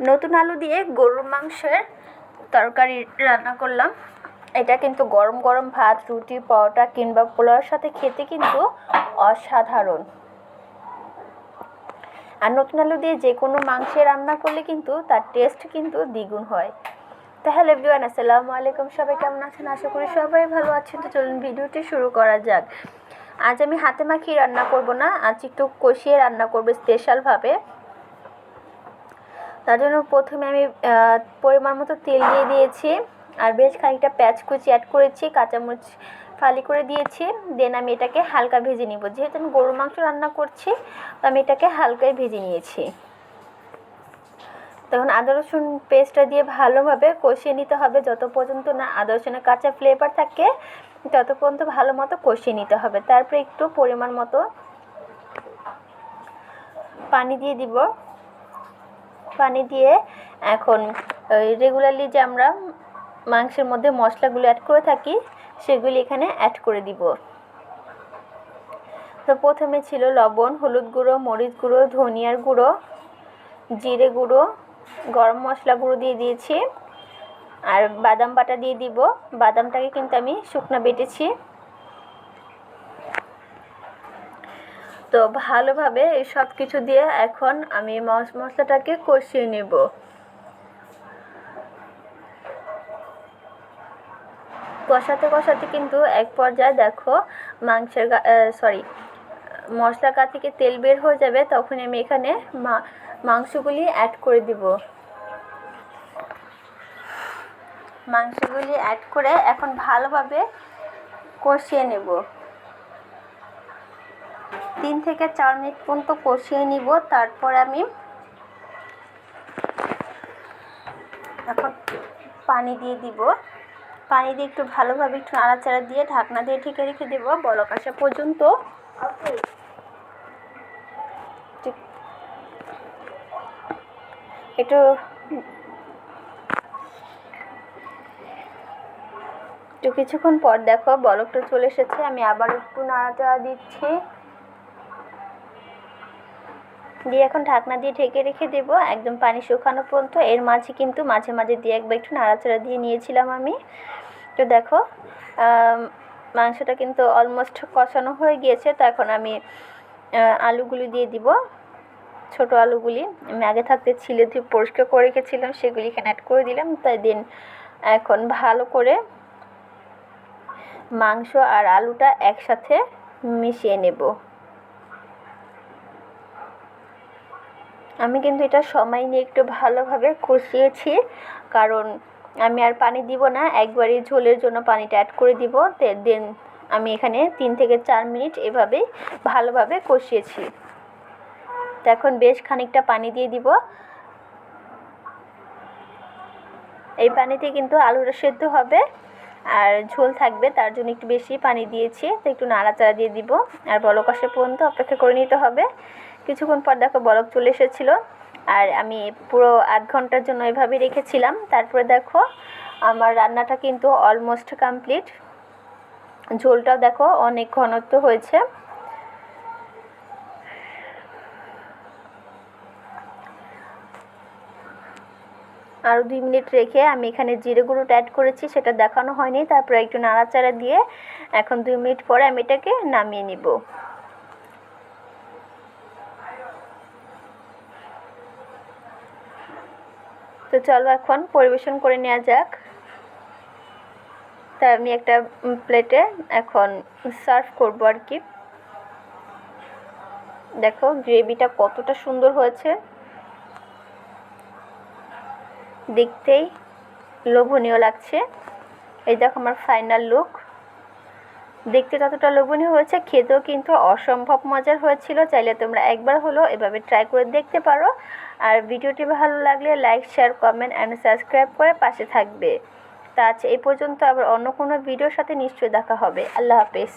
নতুন আলু দিয়ে গরুর মাংসের তরকারি রান্না করলাম। এটা কিন্তু গরম গরম ভাত, রুটি, পরোটা কিংবা পোলাওর সাথে খেতে কিন্তু অসাধারণ। আর নতুন আলু দিয়ে যে কোনো মাংসে রান্না করলে কিন্তু তার টেস্ট কিন্তু দ্বিগুণ হয়। তাহলে বিওয়ান আসসালামু আলাইকুম। সবাই কেমন আছেন? আশা করি সবাই ভালো আছেন। তো চলুন ভিডিওটি শুরু করা যাক। আজ আমি হাতে মাখিয়ে রান্না করব না, আজ একটু কষিয়ে রান্না করব স্পেশালভাবে তার জন্য প্রথমে আমি পরিমাণ মতো তেল দিয়ে দিয়েছি। আর বেশ খানিকটা প্যাঁচ কুচি অ্যাড করেছি, কাঁচামরিচ ফালি করে দিয়েছি। দেন আমি এটাকে হালকা ভেজে নিব। যেহেতু আমি গরুর মাংস রান্না করছি, তো আমি এটাকে হালকাই ভেজে নিয়েছি। তখন আদা, রসুন পেস্টটা দিয়ে ভালোভাবে কষিয়ে নিতে হবে। যত পর্যন্ত না আদা, রসুনের কাঁচা ফ্লেভার থাকে, তত পর্যন্ত ভালো মতো কষিয়ে নিতে হবে। তারপরে একটু পরিমাণ মতো পানি দিয়ে দিব। পানি দিয়ে এখন রেগুলারলি যে আমরা মাংসের মধ্যে মশলাগুলো অ্যাড করে থাকি, সেগুলি এখানে অ্যাড করে দিব। তো প্রথমে ছিল লবণ, হলুদ গুঁড়ো, মরিচ গুঁড়ো, ধনিয়ার গুঁড়ো, জিরে গুঁড়ো, গরম মশলা গুঁড়ো দিয়ে দিয়েছি। আর বাদাম বাটা দিয়ে দিব। বাদামটাকে কিন্তু আমি শুকনো বেটেছি। তো ভালোভাবে এই সব কিছু দিয়ে এখন আমি মশলাটাকে কষিয়ে নেব। কষাতে কষাতে কিন্তু এক পর্যায়ে দেখো মাংসের সরি মশলা গা থেকে তেল বের হয়ে যাবে তখন আমি এখানে মাংসগুলি অ্যাড করে দিব। মাংসগুলি অ্যাড করে এখন ভালোভাবে কষিয়ে নেব। তিন থেকে চার মিনিট পর্যন্ত কষিয়ে নিব, তারপর আমি এখন পানি দিয়ে দিব। পানি দিয়ে একটু ভালোভাবে একটু নাড়াচাড়া দিয়ে ঢাকনা দিয়ে ঢেকে রেখে দেবো, বলক আসা পর্যন্ত। একটু একটু কিছুক্ষণ পর দেখো, বলকটা চলে এসেছে, আমি আবার একটু নাড়াচাড়া দিচ্ছি। দিয়ে এখন ঢাকনা দিয়ে ঢেকে রেখে দেব, একদম পানি শুকানো পর্যন্ত। এর মাঝে কিন্তু মাঝে মাঝে দিয়ে একবার একটু নাড়াচাড়া দিয়ে নিয়েছিলাম আমি। তো দেখো মাংসটা কিন্তু অলমোস্ট কষানো হয়ে গিয়েছে, তো এখন আমি আলুগুলি দিয়ে দিব। ছোট আলুগুলি, আমি আগে থাকতে ছিলে ধুয়ে পরিষ্কার করে রেখেছিলাম, সেগুলি এখানে অ্যাড করে দিলাম। তাই দিন এখন ভালো করে মাংস আর আলুটা একসাথে মিশিয়ে নেব। আমি কিন্তু এটা সময় নিয়ে একটু ভালোভাবে কষিয়েছি। কারণ আমি আর পানি দিব না, একবারই ঝোলের জন্য পানিটা অ্যাড করে দিব। দেন আমি এখানে তিন থেকে চার মিনিট এভাবেই ভালোভাবে কষিয়েছি। তো এখন বেশ খানিকটা পানি দিয়ে দিব। এই পানিতে কিন্তু আলুটা সেদ্ধ হবে আর ঝোল থাকবে, তার জন্য একটু বেশি পানি দিয়েছি। তো একটু নাড়াচাড়া দিয়ে দিব। আর বলক আসা পর্যন্ত অপেক্ষা করে নিতে হবে। কিছুক্ষণ পর দেখো বরফ চলে এসেছিল। আর আমি পুরো আধ ঘণ্টার জন্য এভাবে রেখেছিলাম। তারপরে দেখো, আমার রান্নাটা কিন্তু অলমোস্ট কমপ্লিট ঝোলটাও দেখো অনেক ঘনত্ব হয়েছে। আরও দুই মিনিট রেখে আমি এখানে জিরে গুঁড়োটা অ্যাড করেছি, সেটা দেখানো হয়নি। তারপরে একটু নাড়াচাড়া দিয়ে এখন দুই মিনিট পরে আমি এটাকে নামিয়ে নিব। তো চলো এখন পরিবেশন করে নেওয়া যাক। তা আমি একটা প্লেটে এখন সার্ভ করব আর কি। দেখো গ্রেভিটা কতটা সুন্দর হয়েছে। দেখতেই লোভনীয় লাগছে। এই দেখো আমার ফাইনাল লুক দেখতে যতটা লোভনীয় হয়েছে, খেতেও কিন্তু অসম্ভব মজার হয়েছিল। চাইলে তোমরা একবার হলো এভাবে ট্রাই করে দেখতে পারো। আর ভিডিওটি ভালো লাগলে like share comment and subscribe করে পাশে থাকবে। তা আছে এই পর্যন্ত আবার অন্য কোনো ভিডিওর সাথে নিশ্চয়ই দেখা হবে। আল্লাহ হাফেজ।